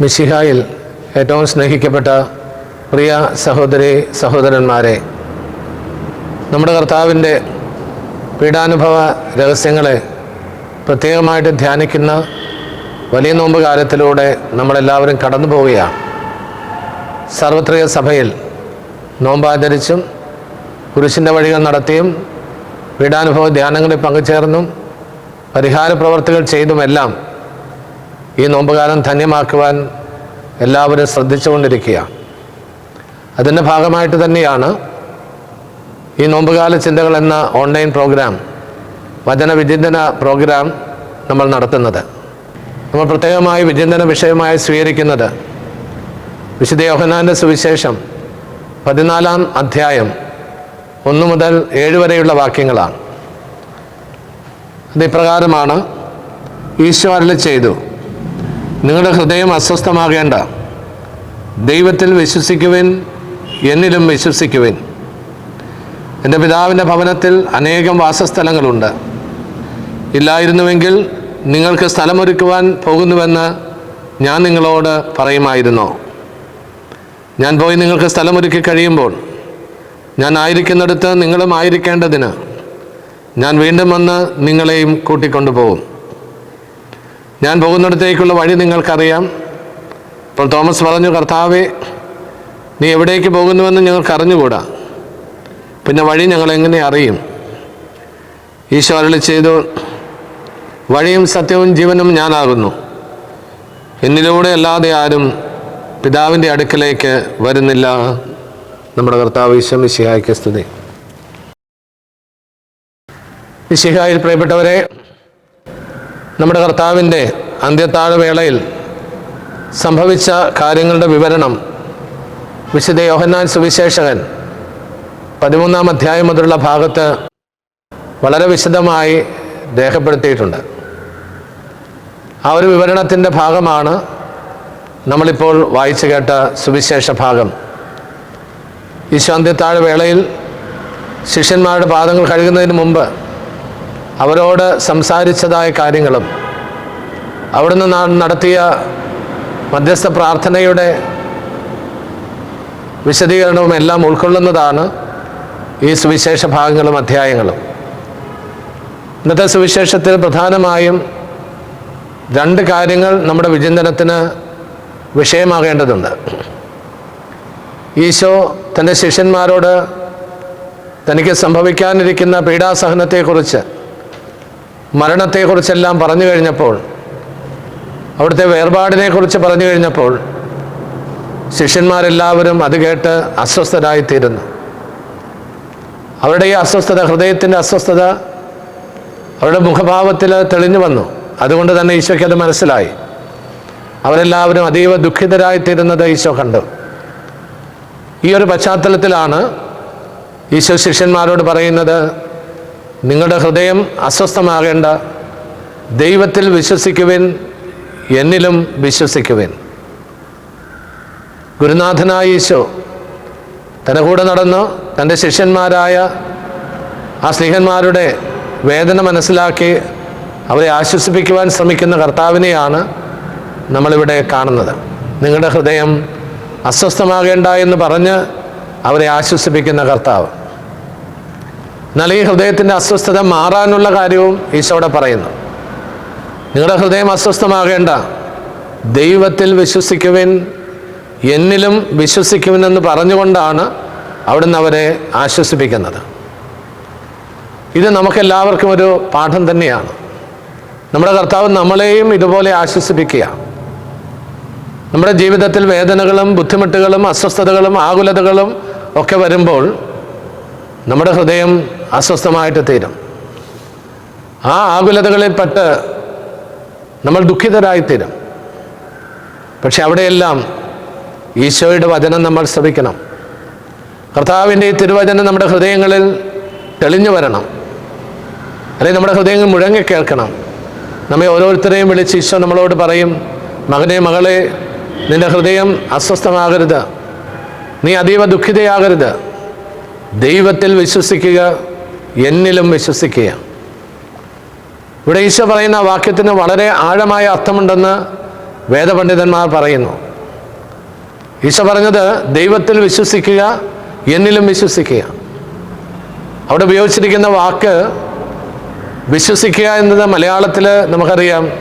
മിശിഹായിൽ ഏറ്റവും സ്നേഹിക്കപ്പെട്ട പ്രിയ സഹോദരി സഹോദരന്മാരെ നമ്മുടെ കർത്താവിന്റെ പീഡാനുഭവ രഹസ്യങ്ങളെ പ്രത്യേകമായിട്ട് ധ്യാനിക്കുന്ന വലിയ നോമ്പ് കാലത്തിലൂടെ നമ്മളെല്ലാവരും കടന്നു പോവുകയാണ്. സാർവത്രിക സഭയിൽ നോമ്പാചരിച്ചും കുരിശിന്റെ വഴികൾ നടത്തിയും പീഡാനുഭവ ധ്യാനങ്ങളിൽ പങ്കുചേർന്നും പരിഹാര പ്രവർത്തികൾ ചെയ്തുമെല്ലാം ഈ നോമ്പുകാലം ധന്യമാക്കുവാൻ എല്ലാവരും ശ്രദ്ധിച്ചുകൊണ്ടിരിക്കുക അതിന്റെ ഭാഗമായിട്ട് തന്നെയാണ് ഈ നോമ്പുകാല ചിന്തകൾ എന്ന ഓൺലൈൻ പ്രോഗ്രാം വചന വിചിന്തന പ്രോഗ്രാം നമ്മൾ നടത്തുന്നത്. നമ്മൾ പ്രത്യേകമായി വിചിന്തന വിഷയമായി സ്വീകരിക്കുന്നത് വിശുദ്ധ യോഹനാന്റെ സുവിശേഷം പതിനാലാം അധ്യായം ഒന്ന് മുതൽ ഏഴ് വരെയുള്ള വാക്യങ്ങളാണ്. അത് ഇപ്രകാരമാണ് ഈശോ ചെയ്തു നിങ്ങളുടെ ഹൃദയം അസ്വസ്ഥമാകേണ്ട. ദൈവത്തിൽ വിശ്വസിക്കുവിൻ എന്നിലും വിശ്വസിക്കുവിൻ. എന്റെ പിതാവിന്റെ ഭവനത്തിൽ അനേകം വാസസ്ഥലങ്ങളുണ്ട്. ഇല്ലായിരുന്നുവെങ്കിൽ നിങ്ങൾക്ക് സ്ഥലമൊരുക്കുവാൻ പോകുന്നുവെന്ന് ഞാൻ നിങ്ങളോട് പറയുമായിരുന്നോ. ഞാൻ പോയി നിങ്ങൾക്ക് സ്ഥലമൊരുക്കി കഴിയുമ്പോൾ ഞാൻ ആയിരിക്കുന്നിടത്ത് നിങ്ങളും ആയിരിക്കേണ്ടതിന് ഞാൻ വീണ്ടും വന്ന് നിങ്ങളെയും കൂട്ടിക്കൊണ്ടുപോകും. ഞാൻ പോകുന്നിടത്തേക്കുള്ള വഴി നിങ്ങൾക്കറിയാം. അപ്പോൾ തോമസ് പറഞ്ഞു കർത്താവെ നീ എവിടേക്ക് പോകുന്നുവെന്ന് ഞങ്ങൾക്ക് അറിഞ്ഞുകൂടാ. പിന്നെ വഴി ഞങ്ങൾ എങ്ങനെ അറിയും? ഈശോ അരളി ചെയ്തു വഴിയും സത്യവും ജീവനും ഞാനാകുന്നു. എന്നിലൂടെ അല്ലാതെ ആരും പിതാവിന്റെ അടുക്കലേക്ക് വരുന്നില്ല. നമ്മുടെ കർത്താവ് ഈശോ മിശിഹായ്ക്ക് സ്തുതി. മിശിഹായിൽ പ്രിയപ്പെട്ടവരെ നമ്മുടെ കർത്താവിന്റെ അന്ത്യത്താഴവേളയിൽ സംഭവിച്ച കാര്യങ്ങളുടെ വിവരണം വിശുദ്ധ യോഹന്നാൻ സുവിശേഷകൻ പതിമൂന്നാം അധ്യായം മുതലുള്ള ഭാഗത്ത് വളരെ വിശദമായി രേഖപ്പെടുത്തിയിട്ടുണ്ട്. ആ ഒരു വിവരണത്തിന്റെ ഭാഗമാണ് നമ്മളിപ്പോൾ വായിച്ചു കേട്ട സുവിശേഷ ഭാഗം. ഈശോ അന്ത്യത്താഴ വേളയിൽ ശിഷ്യന്മാരുടെ പാദങ്ങൾ കഴുകുന്നതിന് മുമ്പ് അവരോട് സംസാരിച്ചതായ കാര്യങ്ങളും അവിടുന്ന് നടത്തിയ മധ്യസ്ഥ പ്രാർത്ഥനയുടെ വിശദീകരണവും എല്ലാം ഉൾക്കൊള്ളുന്നതാണ് ഈ സുവിശേഷ ഭാഗങ്ങളും അധ്യായങ്ങളും. ഇന്നത്തെ സുവിശേഷത്തിൽ പ്രധാനമായും രണ്ട് കാര്യങ്ങൾ നമ്മുടെ വിചിന്തനത്തിന് വിഷയമാകേണ്ടതുണ്ട്. ഈശോ തന്റെ ശിഷ്യന്മാരോട് തനിക്ക് സംഭവിക്കാനിരിക്കുന്ന പീഡാസഹനത്തെക്കുറിച്ച് മരണത്തെക്കുറിച്ചെല്ലാം പറഞ്ഞു കഴിഞ്ഞപ്പോൾ അവിടുത്തെ വേർപാടിനെക്കുറിച്ച് പറഞ്ഞു കഴിഞ്ഞപ്പോൾ ശിഷ്യന്മാരെല്ലാവരും അത് കേട്ട് അസ്വസ്ഥരായിത്തീരുന്നു. അവരുടെ ഈ അസ്വസ്ഥത ഹൃദയത്തിന്റെ അസ്വസ്ഥത അവരുടെ മുഖഭാവത്തിൽ തെളിഞ്ഞു വന്നു. അതുകൊണ്ട് തന്നെ ഈശോയ്ക്ക് അത് മനസ്സിലായി. അവരെല്ലാവരും അതീവ ദുഃഖിതരായിത്തീരുന്നത് ഈശോ കണ്ടു. ഈ ഒരു പശ്ചാത്തലത്തിലാണ് ഈശോ ശിഷ്യന്മാരോട് പറയുന്നത് നിങ്ങളുടെ ഹൃദയം അസ്വസ്ഥമാകേണ്ട ദൈവത്തിൽ വിശ്വസിക്കുവിൻ എന്നിലും വിശ്വസിക്കുവിൻ. ഗുരുനാഥനായ ഈശോ തന്റെ കൂടെ നടന്ന് തന്റെ ശിഷ്യന്മാരായ ആ സ്നേഹന്മാരുടെ വേദന മനസ്സിലാക്കി അവരെ ആശ്വസിപ്പിക്കുവാൻ ശ്രമിക്കുന്ന കർത്താവിനെയാണ് നമ്മളിവിടെ കാണുന്നത്. നിങ്ങളുടെ ഹൃദയം അസ്വസ്ഥമാകേണ്ട എന്ന് പറഞ്ഞ് അവരെ ആശ്വസിപ്പിക്കുന്ന കർത്താവ്. എന്നാൽ ഈ ഹൃദയത്തിന്റെ അസ്വസ്ഥത മാറാനുള്ള കാര്യവും ഈശോടെ പറയുന്നു. നിങ്ങളുടെ ഹൃദയം അസ്വസ്ഥമാകേണ്ട. ദൈവത്തിൽ വിശ്വസിക്കുവിൻ എന്നിലും വിശ്വസിക്കുവിനെന്ന് പറഞ്ഞുകൊണ്ടാണ് അവിടുന്ന് അവരെ ആശ്വസിപ്പിക്കുന്നത്. ഇത് നമുക്കെല്ലാവർക്കും ഒരു പാഠം തന്നെയാണ്. നമ്മുടെ കർത്താവ് നമ്മളെയും ഇതുപോലെ ആശ്വസിപ്പിക്കുക. നമ്മുടെ ജീവിതത്തിൽ വേദനകളും ബുദ്ധിമുട്ടുകളും അസ്വസ്ഥതകളും ആകുലതകളും ഒക്കെ വരുമ്പോൾ നമ്മുടെ ഹൃദയം അസ്വസ്ഥമായിട്ട് തീരും. ആ ആകുലതകളിൽപ്പെട്ട് നമ്മൾ ദുഃഖിതരായിത്തീരും പക്ഷെ അവിടെയെല്ലാം ഈശോയുടെ വചനം നമ്മൾ ശ്രവിക്കണം. കർത്താവിന്റെ ഈ തിരുവചനം നമ്മുടെ ഹൃദയങ്ങളിൽ തെളിഞ്ഞു വരണം. അല്ലെങ്കിൽ നമ്മുടെ ഹൃദയങ്ങൾ മുഴങ്ങി കേൾക്കണം. നമ്മെ ഓരോരുത്തരെയും വിളിച്ച് ഈശോ നമ്മളോട് പറയും മകനെ മകളെ നിന്റെ ഹൃദയം അസ്വസ്ഥമാകരുത്. നീ അതീവ ദുഃഖിതയാകരുത്. ദൈവത്തിൽ വിശ്വസിക്കുക എന്നിലും വിശ്വസിക്കുക. ഇവിടെ ഈശോ പറയുന്ന വാക്യത്തിന് വളരെ ആഴമായ അർത്ഥമുണ്ടെന്ന് വേദപണ്ഡിതന്മാർ പറയുന്നു. ഈശോ പറഞ്ഞത് ദൈവത്തിൽ വിശ്വസിക്കുക എന്നിലും വിശ്വസിക്കുക. അവിടെ ഉപയോഗിച്ചിരിക്കുന്ന വാക്ക് വിശ്വസിക്കുക എന്നത് മലയാളത്തിൽ നമുക്കറിയാം.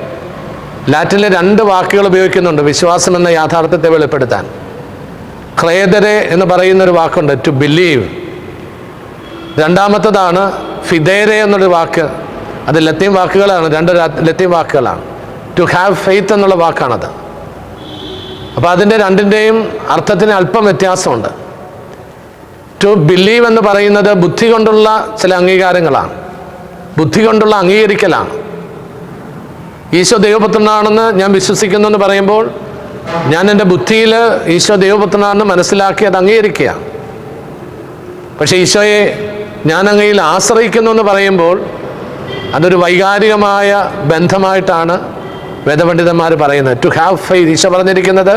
ലാറ്റിനിലെ രണ്ട് വാക്കുകൾ ഉപയോഗിക്കുന്നുണ്ട് വിശ്വാസം എന്ന യാഥാർത്ഥ്യത്തെ വെളിപ്പെടുത്താൻ. ക്രേതരെ എന്ന് പറയുന്ന ഒരു വാക്കുണ്ട് ടു ബിലീവ് രണ്ടാമത്തതാണ് ഫിദേരെ എന്നൊരു വാക്ക്. അത് ലത്തീം വാക്കുകളാണ് രണ്ട് ലത്തീം വാക്കുകളാണ്. ടു ഹാവ് ഫെയ്ത്ത് എന്നുള്ള വാക്കാണത്. അപ്പോൾ അതിന്റെ രണ്ടിന്റെയും അർത്ഥത്തിന് അല്പം വ്യത്യാസമുണ്ട്. ടു ബിലീവ് എന്ന് പറയുന്നത് ബുദ്ധി കൊണ്ടുള്ള ചില അംഗീകാരങ്ങളാണ്. ബുദ്ധി കൊണ്ടുള്ള അംഗീകരിക്കലാണ്. ഈശോ ദൈവപുത്രനാണെന്ന് ഞാൻ വിശ്വസിക്കുന്നു എന്ന് പറയുമ്പോൾ ഞാൻ എന്റെ ബുദ്ധിയിൽ ഈശോ ദൈവപുത്രനാണെന്ന് മനസ്സിലാക്കി അത് അംഗീകരിക്കുക പക്ഷേ ഈശോയെ ഞാൻ അങ്ങയിൽ ആശ്രയിക്കുന്നു എന്ന് പറയുമ്പോൾ അതൊരു വൈകാരികമായ ബന്ധമായിട്ടാണ് വേദപണ്ഡിതന്മാർ പറയുന്നത്. ടു ഹാവ് ഫെയ്ത്ത് ഈശോ പറഞ്ഞിരിക്കുന്നത്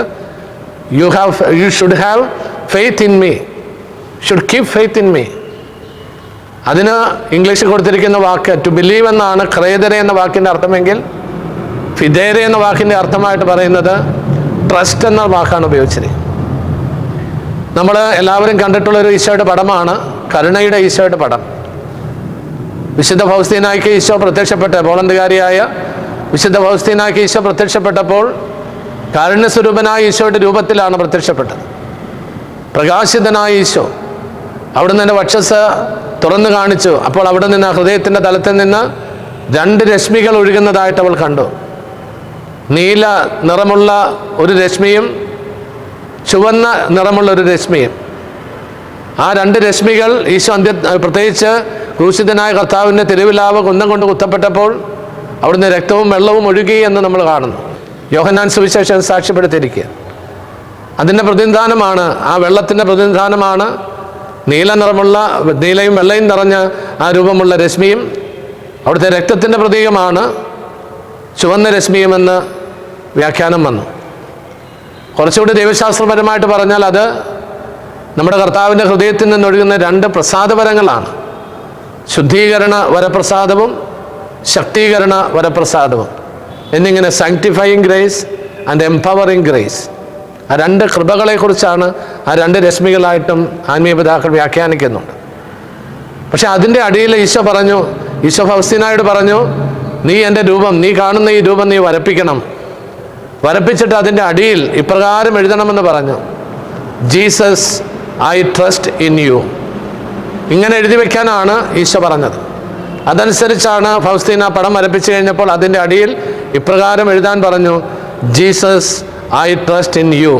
you have you should have faith in me should keep faith in me അതിന് ഇംഗ്ലീഷിൽ കൊടുത്തിരിക്കുന്ന വാക്ക് ടു ബിലീവ് എന്നാണ് ക്രേതര എന്ന വാക്കിന്റെ അർത്ഥമെങ്കിൽ ഫിദേര എന്ന വാക്കിന്റെ അർത്ഥമായിട്ട് പറയുന്നത് ട്രസ്റ്റ് എന്ന വാക്കാണ് ഉപയോഗിച്ചത് നമ്മൾ എല്ലാവരും കണ്ടിട്ടുള്ള ഒരു ഈശോയുടെ പടമാണ് കരുണയുടെ ഈശോയുടെ പടം. വിശുദ്ധ ഫൗസ്തീനായ്ക്ക് ഈശോ പ്രത്യക്ഷപ്പെട്ട പോളണ്ടുകാരിയായ വിശുദ്ധ ഫൗസ്തീനായ്ക്ക് ഈശോ പ്രത്യക്ഷപ്പെട്ടപ്പോൾ കാരുണ്യസ്വരൂപനായ ഈശോയുടെ രൂപത്തിലാണ് പ്രത്യക്ഷപ്പെട്ടത്. പ്രകാശിതനായ ഈശോ അവിടെ നിന്ന് വക്ഷസ് തുറന്നു കാണിച്ചു. അപ്പോൾ അവിടെ നിന്ന് ഹൃദയത്തിന്റെ തലത്തിൽ നിന്ന് രണ്ട് രശ്മികൾ ഒഴുകുന്നതായിട്ട് അവൾ കണ്ടു. നീല നിറമുള്ള ഒരു രശ്മിയും ചുവന്ന നിറമുള്ള ഒരു രശ്മിയും. ആ രണ്ട് രശ്മികൾ ഈശോ അന്ത്യ പ്രത്യേകിച്ച് ക്രൂശിതനായ കർത്താവിന്റെ തിരുവിലാവ് കുന്നം കൊണ്ട് കുത്തപ്പെട്ടപ്പോൾ അവിടുന്ന് രക്തവും വെള്ളവും ഒഴുകി എന്ന് നമ്മൾ കാണുന്നു. യോഹന്നാൻ സുവിശേഷം സാക്ഷ്യപ്പെടുത്തിയിരിക്കുക. അതിന്റെ പ്രതിനിധാനമാണ് ആ വെള്ളത്തിന്റെ പ്രതിനിധാനമാണ് നീല നിറമുള്ള നീലയും വെള്ളയും നിറഞ്ഞ ആ രൂപമുള്ള രശ്മിയും അവിടുത്തെ രക്തത്തിന്റെ പ്രതീകമാണ് ചുവന്ന രശ്മിയുമെന്ന് വ്യാഖ്യാനം വന്നു. കുറച്ചുകൂടി ദൈവശാസ്ത്രപരമായിട്ട് പറഞ്ഞാൽ അത് നമ്മുടെ കർത്താവിന്റെ ഹൃദയത്തിൽ നിന്നൊഴുകുന്ന രണ്ട് പ്രസാദവരങ്ങളാണ്. ശുദ്ധീകരണ വരപ്രസാദവും ശക്തീകരണ വരപ്രസാദവും. എന്നിങ്ങനെ sanctifying grace and empowering grace ആ രണ്ട് കൃപകളെക്കുറിച്ചാണ് ആ രണ്ട് രശ്മികളായിട്ടും ആത്മീയ പിതാക്കൾ വ്യാഖ്യാനിക്കുന്നുണ്ട്. പക്ഷെ അതിന്റെ അടിയിൽ ഈശോ പറഞ്ഞു ഈശോ ഫൗസ്തീനായോട് പറഞ്ഞു നീ എന്റെ രൂപം നീ കാണുന്ന ഈ രൂപം നീ വരപ്പിക്കണം. വരപ്പിച്ചിട്ട് അതിന്റെ അടിയിൽ ഇപ്രകാരം എഴുതണമെന്ന് പറഞ്ഞു Jesus I trust in you. ഇങ്ങനെ എഴുതി വെക്കാനാണ് ഈശോ പറഞ്ഞത്. അതനുസരിച്ചാണ് ഫൗസ്തീന പടം വരപ്പിച്ചു കഴിഞ്ഞപ്പോൾ അതിന്റെ അടിയിൽ ഇപ്രകാരം എഴുതാൻ പറഞ്ഞു Jesus I trust in you.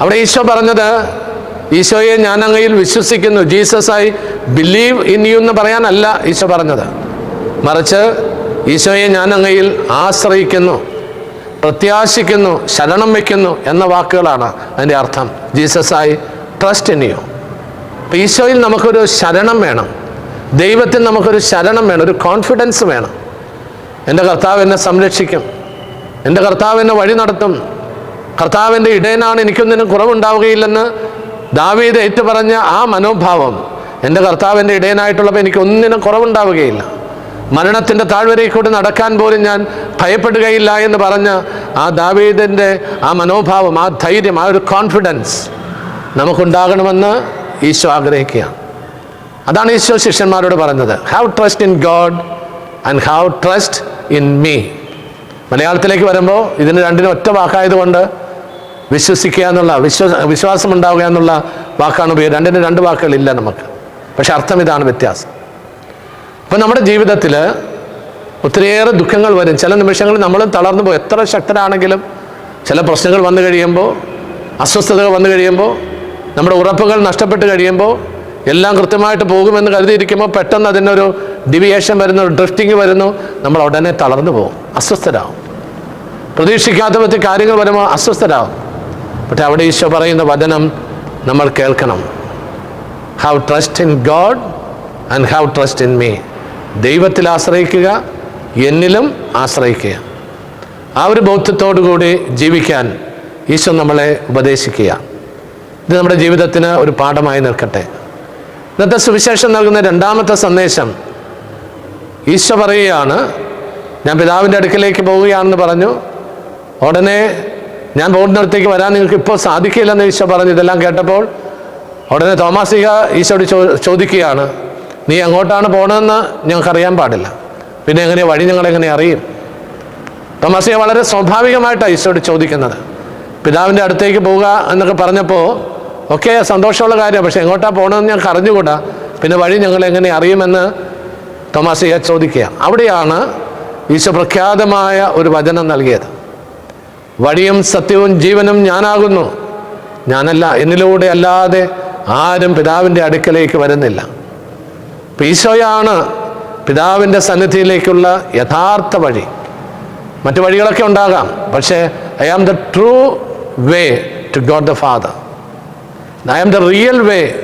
അവിടെ ഈശോ പറഞ്ഞത് ഈശോയെ ഞാൻ അങ്ങയിൽ വിശ്വസിക്കുന്നു. Jesus I believe in you എന്ന് പറയാനല്ല ഈശോ പറഞ്ഞത്. മറിച്ച് ഈശോയെ ഞാൻ അങ്ങയിൽ ആശ്രയിക്കുന്നു. പ്രത്യാശിക്കുന്നു ശരണം വയ്ക്കുന്നു എന്ന വാക്കുകളാണ് അതിന്റെ അർത്ഥം. ജീസസ് ആയി ട്രസ്റ്റ് ഇൻ യു അപ്പം ഈശോയിൽ നമുക്കൊരു ശരണം വേണം. ദൈവത്തിൽ നമുക്കൊരു ശരണം വേണം. ഒരു കോൺഫിഡൻസ് വേണം. എന്റെ കർത്താവ് എന്നെ സംരക്ഷിക്കും. എന്റെ കർത്താവ് എന്നെ വഴി നടത്തും. കർത്താവിന്റെ ഇടയനാണ് എനിക്കൊന്നിനും കുറവുണ്ടാവുകയില്ലെന്ന് ദാവീദ് ഏറ്റുപറഞ്ഞ ആ മനോഭാവം എന്റെ കർത്താവിന്റെ ഇടയനായിട്ടുള്ളപ്പോൾ എനിക്ക് ഒന്നിനും കുറവുണ്ടാവുകയില്ല. മരണത്തിന്റെ താഴ്വരയിൽ കൂടി നടക്കാൻ പോലും ഞാൻ ഭയപ്പെടുകയില്ല എന്ന് പറഞ്ഞ ആ ദാവീദിന്റെ ആ മനോഭാവം ആ ധൈര്യം ആ ഒരു കോൺഫിഡൻസ് നമുക്കുണ്ടാകണമെന്ന് ഈശോ ആഗ്രഹിക്കുക അതാണ് ഈശോ ശിഷ്യന്മാരോട് പറഞ്ഞത് have trust in God and have trust in me മലയാളത്തിലേക്ക് വരുമ്പോൾ ഇതിന് രണ്ടിനും ഒറ്റ വാക്കായതുകൊണ്ട് വിശ്വസിക്കുക എന്നുള്ള വിശ്വാസ വിശ്വാസം ഉണ്ടാവുക എന്നുള്ള വാക്കാണ് ഉപയോഗം. രണ്ടിന് രണ്ട് വാക്കുകളില്ല നമുക്ക്. പക്ഷെ അർത്ഥം ഇതാണ് വ്യത്യാസം. അപ്പം നമ്മുടെ ജീവിതത്തിൽ ഒത്തിരിയേറെ ദുഃഖങ്ങൾ വരും. ചില നിമിഷങ്ങളിൽ നമ്മൾ തളർന്നു പോകും. എത്ര ശക്തരാണെങ്കിലും ചില പ്രശ്നങ്ങൾ വന്നു കഴിയുമ്പോൾ അസ്വസ്ഥതകൾ വന്നു കഴിയുമ്പോൾ നമ്മുടെ ഉറപ്പുകൾ നഷ്ടപ്പെട്ട് കഴിയുമ്പോൾ എല്ലാം കൃത്യമായിട്ട് പോകുമെന്ന് കരുതിയിരിക്കുമ്പോൾ പെട്ടെന്ന് അതിനൊരു ഡിവിയേഷൻ വരുന്നു ഡ്രിഫ്റ്റിംഗ് വരുന്നു. നമ്മൾ ഉടനെ തളർന്നു പോകും. അസ്വസ്ഥരാകും പ്രതീക്ഷിക്കാത്ത പറ്റി കാര്യങ്ങൾ വരുമ്പോൾ അസ്വസ്ഥരാകും പക്ഷേ അവിടെ ഈശോ പറയുന്ന വചനം നമ്മൾ കേൾക്കണം. Have trust in God and have trust in me ദൈവത്തിൽ ആശ്രയിക്കുക എന്നിലും ആശ്രയിക്കുക. ആ ഒരു ബോധ്യത്തോടു കൂടി ജീവിക്കാൻ ഈശോ നമ്മളെ ഉപദേശിക്കുക. ഇത് നമ്മുടെ ജീവിതത്തിന് ഒരു പാഠമായി നിൽക്കട്ടെ. ഇന്നത്തെ സുവിശേഷം നൽകുന്ന രണ്ടാമത്തെ സന്ദേശം ഈശോ പറയുകയാണ് ഞാൻ പിതാവിന്റെ അടുക്കലേക്ക് പോവുകയാണെന്ന് പറഞ്ഞു. ഉടനെ ഞാൻ പോകുന്നിടത്തേക്ക് വരാൻ നിങ്ങൾക്ക് ഇപ്പോൾ സാധിക്കില്ലെന്ന് ഈശോ പറഞ്ഞു. ഇതെല്ലാം കേട്ടപ്പോൾ ഉടനെ തോമാസിക ഈശോട് ചോദിക്കുകയാണ് നീ എങ്ങോട്ടാണ് പോകണമെന്ന് ഞങ്ങൾക്കറിയാൻ പാടില്ല. പിന്നെ എങ്ങനെ വഴി ഞങ്ങളെങ്ങനെ അറിയും? തോമാസിക വളരെ സ്വാഭാവികമായിട്ടാണ് ഈശോട് ചോദിക്കുന്നത്. പിതാവിന്റെ അടുത്തേക്ക് പോവുക എന്നൊക്കെ പറഞ്ഞപ്പോൾ ഒക്കെ സന്തോഷമുള്ള കാര്യമാണ്. പക്ഷെ എങ്ങോട്ടാണ് പോകണമെന്ന് ഞങ്ങൾക്ക് അറിഞ്ഞുകൂടാ. പിന്നെ വഴി ഞങ്ങൾ എങ്ങനെ അറിയുമെന്ന് തോമാസിക ചോദിക്കുക. അവിടെയാണ് ഈശോ പ്രഖ്യാതമായ ഒരു വചനം നൽകിയത്. വഴിയും സത്യവും ജീവനും ഞാനാകുന്നു. ഞാനല്ല എന്നിലൂടെ അല്ലാതെ ആരും പിതാവിന്റെ അടുക്കലേക്ക് വരുന്നില്ല. ഈശോയാണ് പിതാവിന്റെ സന്നിധിയിലേക്കുള്ള യഥാർത്ഥ വഴി. മറ്റു വഴികളൊക്കെ ഉണ്ടാകാം. പക്ഷേ I am the true way to God the father I am the real way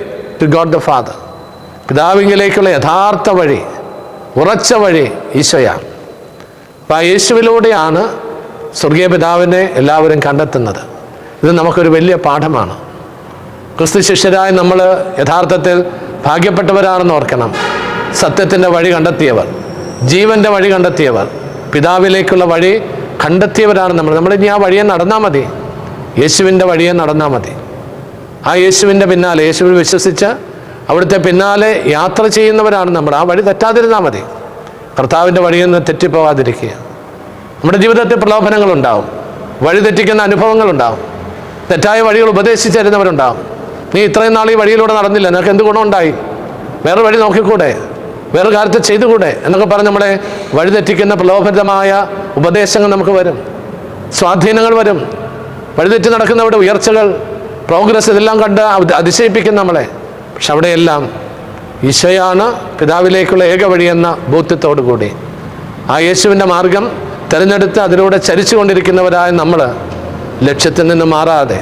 to God the father പിതാവിങ്കിലേക്കുള്ള യഥാർത്ഥ വഴി ഉറച്ച വഴി ഈശോയാണ്. അപ്പോൾ ആ യേശുവിലൂടെയാണ് സ്വർഗീയ പിതാവിനെ എല്ലാവരും കണ്ടെത്തുന്നത്. ഇത് നമുക്കൊരു വലിയ പാഠമാണ്. ക്രിസ്തു ശിഷ്യരായി നമ്മൾ യഥാർത്ഥത്തിൽ ഭാഗ്യപ്പെട്ടവരാണെന്ന് ഓർക്കണം. സത്യത്തിന്റെ വഴി കണ്ടെത്തിയവർ ജീവന്റെ വഴി കണ്ടെത്തിയവർ പിതാവിലേക്കുള്ള വഴി കണ്ടെത്തിയവരാണ് നമ്മൾ നമ്മൾ ഇനി ആ വഴിയെ നടന്നാൽ മതി. യേശുവിന്റെ വഴിയെ നടന്നാൽ മതി. ആ യേശുവിന്റെ പിന്നാലെ യേശുവിൽ വിശ്വസിച്ച് അവിടുത്തെ പിന്നാലെ യാത്ര ചെയ്യുന്നവരാണ് നമ്മൾ ആ വഴി തെറ്റാതിരുന്നാൽ മതി. കർത്താവിന്റെ വഴിയിൽ നിന്ന് തെറ്റിപ്പോവാതിരിക്കുക. നമ്മുടെ ജീവിതത്തിൽ പ്രലോഭനങ്ങളുണ്ടാവും. വഴി തെറ്റിക്കുന്ന അനുഭവങ്ങളുണ്ടാവും. തെറ്റായ വഴികൾ ഉപദേശിച്ചു തരുന്നവരുണ്ടാവും. നീ ഇത്രയും നാൾ ഈ വഴിയിലൂടെ നടന്നില്ല. നിനക്ക് എന്ത് ഗുണമുണ്ടായി? വേറെ വഴി നോക്കിക്കൂടെ? വേറെ കാര്യത്തെ ചെയ്തുകൂടെ? എന്നൊക്കെ പറഞ്ഞ് നമ്മളെ വഴിതെറ്റിക്കുന്ന പ്രലോഭിതമായ ഉപദേശങ്ങൾ നമുക്ക് വരും. സ്വാധീനങ്ങൾ വരും. വഴിതെറ്റി നടക്കുന്നവരുടെ ഉയർച്ചകൾ പ്രോഗ്രസ് ഇതെല്ലാം കണ്ട് അത് അതിശയിപ്പിക്കും നമ്മളെ. പക്ഷെ അവിടെയെല്ലാം ഈശോയാണ് പിതാവിലേക്കുള്ള ഏക വഴിയെന്ന ബോധ്യത്തോടു കൂടി ആ യേശുവിന്റെ മാർഗം തിരഞ്ഞെടുത്ത് അതിലൂടെ ചരിച്ചുകൊണ്ടിരിക്കുന്നവരായ നമ്മൾ ലക്ഷ്യത്തിൽ നിന്ന് മാറാതെ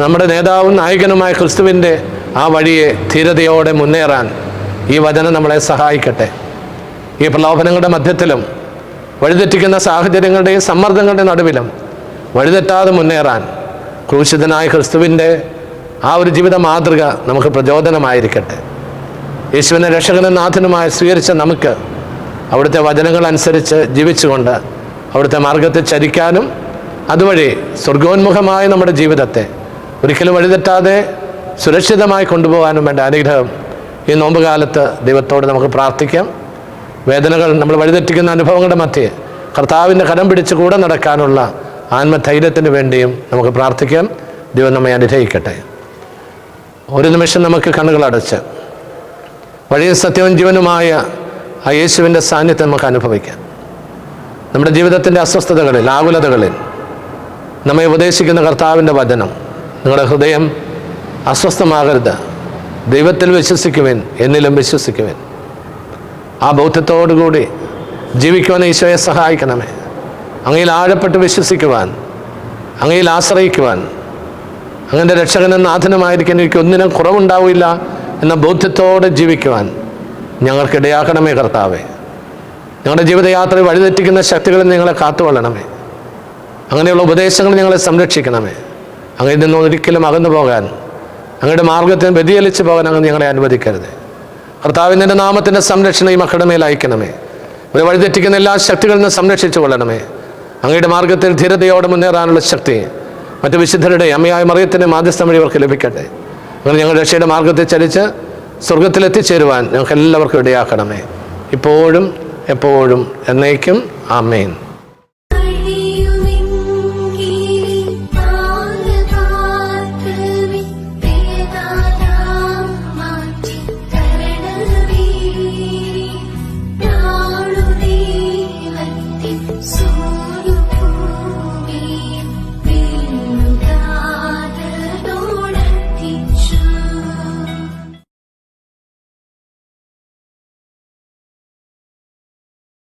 നമ്മുടെ നേതാവും നായകനുമായ ക്രിസ്തുവിന്റെ ആ വഴിയെ ധീരതയോടെ മുന്നേറാൻ ഈ വചനം നമ്മളെ സഹായിക്കട്ടെ. ഈ പ്രലോഭനങ്ങളുടെ മധ്യത്തിലും വഴിതെറ്റിക്കുന്ന സാഹചര്യങ്ങളുടെയും സമ്മർദ്ദങ്ങളുടെയും നടുവിലും വഴിതെറ്റാതെ മുന്നേറാൻ ക്രൂശിതനായ ക്രിസ്തുവിന്റെ ആ ഒരു ജീവിത മാതൃക നമുക്ക് പ്രചോദനമായിരിക്കട്ടെ. യേശുവിനെ രക്ഷകനും നാഥനുമായി സ്വീകരിച്ച നമുക്ക് അവിടുത്തെ വചനങ്ങൾ അനുസരിച്ച് ജീവിച്ചുകൊണ്ട് അവിടുത്തെ മാർഗത്തെ ചരിക്കാനും അതുവഴി സ്വർഗോന്മുഖമായ നമ്മുടെ ജീവിതത്തെ ഒരിക്കലും വഴിതെറ്റാതെ സുരക്ഷിതമായി കൊണ്ടുപോകാനും വേണ്ട അനുഗ്രഹം ഈ നോമ്പുകാലത്ത് ദൈവത്തോട് നമുക്ക് പ്രാർത്ഥിക്കാം. വേദനകൾ നമ്മൾ വഴിതെറ്റിക്കുന്ന അനുഭവങ്ങളുടെ മധ്യേ കർത്താവിന്റെ കരം പിടിച്ച് കൂടെ നടക്കാനുള്ള ആത്മധൈര്യത്തിന് വേണ്ടിയും നമുക്ക് പ്രാർത്ഥിക്കാം. ദൈവം നമ്മെ അനുഗ്രഹിക്കട്ടെ. ഒരു നിമിഷം നമുക്ക് കണ്ണുകൾ അടച്ച് വഴിയും സത്യവും ജീവനുമായ ആ യേശുവിന്റെ സാന്നിധ്യം നമുക്ക് അനുഭവിക്കാം. നമ്മുടെ ജീവിതത്തിന്റെ അസ്വസ്ഥതകളിൽ ആകുലതകളിൽ നമ്മെ ഉപദേശിക്കുന്ന കർത്താവിന്റെ വചനം നിങ്ങളുടെ ഹൃദയം അസ്വസ്ഥമാകരുത്. ദൈവത്തിൽ വിശ്വസിക്കുവിൻ എന്നിലും വിശ്വസിക്കുവിൻ. ആ ബോധ്യത്തോടുകൂടി ജീവിക്കുവാൻ ഈശോയെ സഹായിക്കണമേ. അങ്ങയിൽ ആഴപ്പെട്ട് വിശ്വസിക്കുവാൻ അങ്ങയിൽ ആശ്രയിക്കുവാൻ അങ്ങനെ രക്ഷകനും നാഥനുമായിരിക്കാൻ എനിക്ക് ഒന്നിനും കുറവുണ്ടാവില്ല എന്ന ബോധ്യത്തോടെ ജീവിക്കുവാൻ ഞങ്ങൾക്കിടയാക്കണമേ കർത്താവേ. ഞങ്ങളുടെ ജീവിതയാത്രയിൽ വഴിതെറ്റിക്കുന്ന ശക്തികളെ നിങ്ങളെ കാത്തുകൊള്ളണമേ. അങ്ങനെയുള്ള ഉപദേശങ്ങൾ ഞങ്ങളെ സംരക്ഷിക്കണമേ. അങ്ങയിൽ നിന്ന് ഒരിക്കലും അകന്നു പോകാൻ അങ്ങയുടെ മാർഗത്തിന് വ്യതിചലിച്ച് പോകാൻ അങ്ങ് ഞങ്ങളെ അനുവദിക്കരുത്. കർത്താവിന്റെ നാമത്തിന്റെ സംരക്ഷണം ഈ മക്കളുടെ മേൽ അയക്കണമേ. ഒരു വഴിതെറ്റിക്കുന്ന എല്ലാ ശക്തികളിൽ നിന്ന് സംരക്ഷിച്ചു കൊള്ളണമേ. അങ്ങയുടെ മാർഗത്തിൽ ധീരതയോടെ മുന്നേറാനുള്ള ശക്തി മറ്റു വിശുദ്ധരുടെ അമ്മയായ മറിയത്തിന്റെ മാധ്യസ്ഥം വഴി ഇവർക്ക് ലഭിക്കട്ടെ. അങ്ങനെ ഞങ്ങളുടെ രക്ഷയുടെ മാർഗത്തിൽ ചലിച്ച് സ്വർഗത്തിലെത്തിച്ചേരുവാൻ ഞങ്ങൾക്ക് എല്ലാവർക്കും ഇടയാക്കണമേ. ഇപ്പോഴും എപ്പോഴും എന്നേക്കും ആമേൻ.